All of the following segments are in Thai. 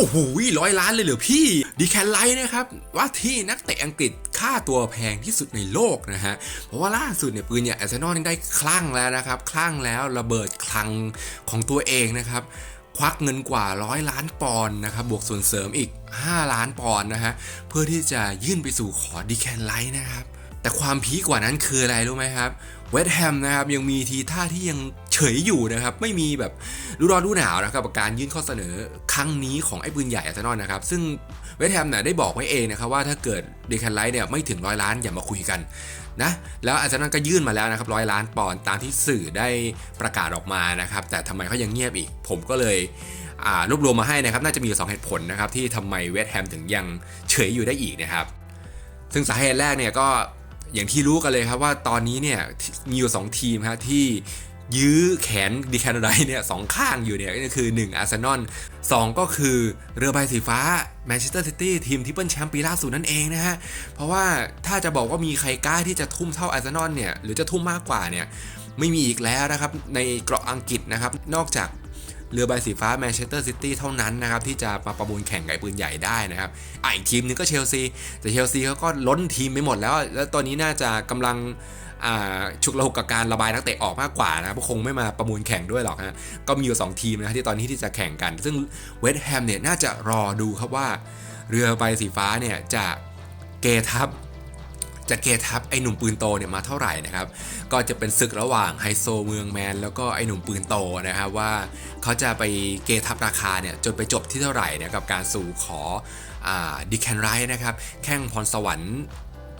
โอ้โหร้อยล้านเลยเหรอพี่ดีแคนไลท์นะครับว่าที่นักเตะอังกฤษค่าตัวแพงที่สุดในโลกนะฮะเพราะว่าล่าสุดเนี่ยปืนใหญ่อาร์เซนอลนี่ได้คลั่งแล้วนะครับคลั่งแล้วระเบิดคลังของตัวเองนะครับควักเงินกว่าร้อยล้านปอนด์นะครับบวกส่วนเสริมอีก 5 ล้านปอนด์นะฮะเพื่อที่จะยื่นไปสู่ขอดีแคนไลท์นะครับ แต่ความพีคกว่านั้นคืออะไรรู้ไหมครับเวสต์แฮมนะครับยังมีทีท่าที่ยังเฉยอยู่นะครับ ไม่มีแบบรู้ร้อนรู้หนาวนะครับกับการยื่นข้อเสนอครั้งนี้ของไอ้ปืนใหญ่อาร์เซนอลนะครับ ซึ่งเวสต์แฮมเนี่ยได้บอกไว้เองนะครับว่าถ้าเกิดเดีแคนไลท์เนี่ยไม่ถึงร้อยล้านอย่ามาคุยกันนะแล้วอาร์เซนอลก็ยื่นมาแล้วนะครับร้อยล้านปอนด์ตามที่สื่อได้ประกาศออกมานะครับ แต่ทำไมเขายังเงียบอีก ผมก็เลยรวบรวมมาให้นะครับ น่าจะมีอยู่สองเหตุผลนะครับที่ทำไมเวสต์แฮมถึงยังเฉยอยู่ได้อีกนะครับซึ่งสาเหตุแรกเนี่ยก็ อย่างที่รู้กันเลยครับว่าตอนนี้เนี่ยมีอยู่ 2 ทีมครับที่ยื้อแขนดีแคนไดเนี่ยสองข้างอยู่เนี่ยก็คือ 1 อาร์เซนอล2ก็คือเรือใบสีฟ้าแมนเชสเตอร์ซิตี้ทีมที่เปิลแชมป์ปีล่าสุดนั่นเองนะฮะ เพราะว่าถ้าจะบอกว่ามีใครกล้าที่จะทุ่มเท่าอาร์เซนอลเนี่ยหรือจะทุ่มมากกว่าเนี่ยไม่มีอีกแล้วนะครับในเกราะอังกฤษนะครับ นอกจาก เรือใบสีฟ้าแมนเชสเตอร์ซิตี้เท่านั้นนะครับที่จะมาประมูลแข่งกับไอ้ปืนใหญ่ได้นะครับอะอีกทีมนึงก็เชลซีแต่เชลซีเขาก็ล้นทีมไปหมดแล้ว แล้วตอนนี้น่าจะกำลังอ่าฉุกละหุกกับการระบายนักเตะออกมากกว่านะครับคงไม่มาประมูลแข่งด้วยหรอกฮะก็มีอยู่ 2 ทีมนะที่ตอนนี้ที่จะแข่งกัน ซึ่งเวสต์แฮมเนี่ยน่าจะรอดูครับว่า เรือใบสีฟ้าเนี่ยจะเกทับ จะเกทับไอ้หนุ่มปืนโตเนี่ยมาเท่าไหร่นะครับ ก็จะเป็นศึกระหว่างไฮโซเมืองแมน แล้วก็ไอ้หนุ่มปืนโตนะครับว่าเขาจะไปเกทับราคาเนี่ยจนไปจบที่เท่าไหร่เนี่ยกับการสู่ขอดิแคนไรนะครับแข่งพรสวรรค์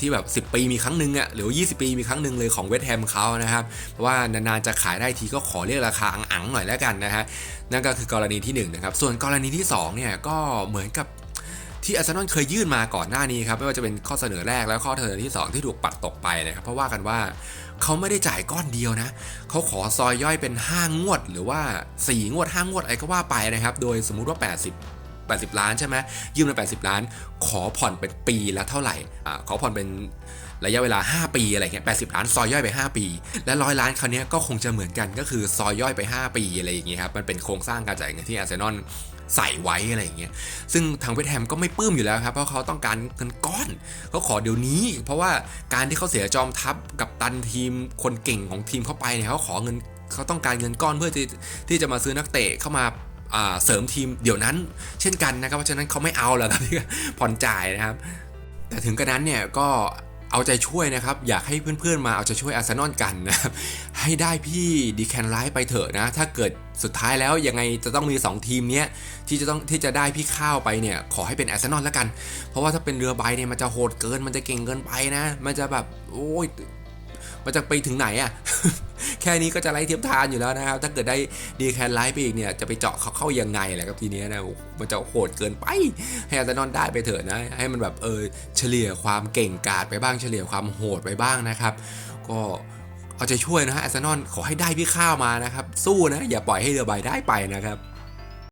ที่แบบ 10 ปีมีครั้งหนึ่งอะหรือว่า20 ปีมีครั้งหนึ่งเลยของเวสแฮมเขานะครับ เพราะว่านานๆจะขายได้ทีก็ขอเรียกราคาอังๆหน่อยแล้วกันนะฮะนั่นก็คือกรณีที่1นะครับส่วนกรณีที่2เนี่ยก็เหมือนกับ ที่อาร์เซนอลเคยยื่นมาก่อนหน้านี้ครับไม่ว่าจะเป็นข้อเสนอแรกและข้อเสนอที่ 2 ที่ถูกปัดตกไปนะครับเพราะว่ากันว่าเขาไม่ได้จ่ายก้อนเดียวนะเขาขอซอยย่อยเป็น 5 งวด หรือว่า 4 งวด 5 งวดอะไรก็ว่าไปนะครับ โดยสมมุติว่า 80 80 ล้านใช่ไหมยืมมา80 ล้าน ขอผ่อนเป็นปีละเท่าไหร่อ่าขอผ่อนเป็นระยะเวลา 5 ปีอะไรเงี้ย80 ล้านซอยย่อยไป 5 ปี และร้อยล้านคราวเนี้ยก็คงจะเหมือนกันก็คือซอยย่อยไป 5 ปีอะไรอย่างเงี้ยครับ มันเป็นโครงสร้างการจ่ายเงินที่อาร์เซนอล ใส่ไว้อะไรอย่างเงี้ยซึ่งทางเวสต์แฮมก็ไม่ปลื้มอยู่แล้วครับเพราะเขาต้องการเงินก้อนเขาขอเดี๋ยวนี้ เพราะว่าการที่เขาเสียจอมทัพกับตันทีมคนเก่งของทีมเข้าไปเนี่ยเขาขอเงินเขาต้องการเงินก้อนเพื่อที่ที่จะมาซื้อนักเตะเข้ามาเสริมทีมเดี๋ยวนั้น เช่นกันนะครับเพราะฉะนั้นเขาไม่เอาแล้วตอนนี้ผ่อนจ่ายนะครับ แต่ถึงกระนั้นเนี่ยก็ เอาใจช่วยนะครับ อยากให้เพื่อนๆมาเอาใจช่วยอาร์เซนอลกันนะครับให้ได้พี่ดีแคนไลท์ไปเถอะนะ ถ้าเกิดสุดท้ายแล้วยังไงจะต้องมี 2 ทีมเนี้ยที่จะต้องที่จะได้พี่ข้าวไปเนี่ย ขอให้เป็นอาร์เซนอลแล้วกัน เพราะว่าถ้าเป็นเรือใบเนี่ยมันจะโหดเกินมันจะเก่งเกินไปนะ มันจะแบบ โอ้ยมันจะไปถึงไหนอะ แค่นี้ก็จะไล่เทียมทานอยู่แล้วนะครับ ถ้าเกิดได้ดีแคนไลท์ไปอีกเนี่ยจะไปเจาะเขาเข้ายังไงแหละครับทีเนี้ยนะมันจะโหดเกินไปให้อาร์เซนอลได้ไปเถอะนะ ให้มันแบบเออเฉลี่ยความเก่งกาจไปบ้างเฉลี่ยความโหดไปบ้างนะครับ ก็เอาใจช่วยนะฮะอาร์เซนอลขอให้ได้พี่ข้าวมานะครับ สู้นะ อย่าปล่อยให้เรือใบได้ไปนะครับ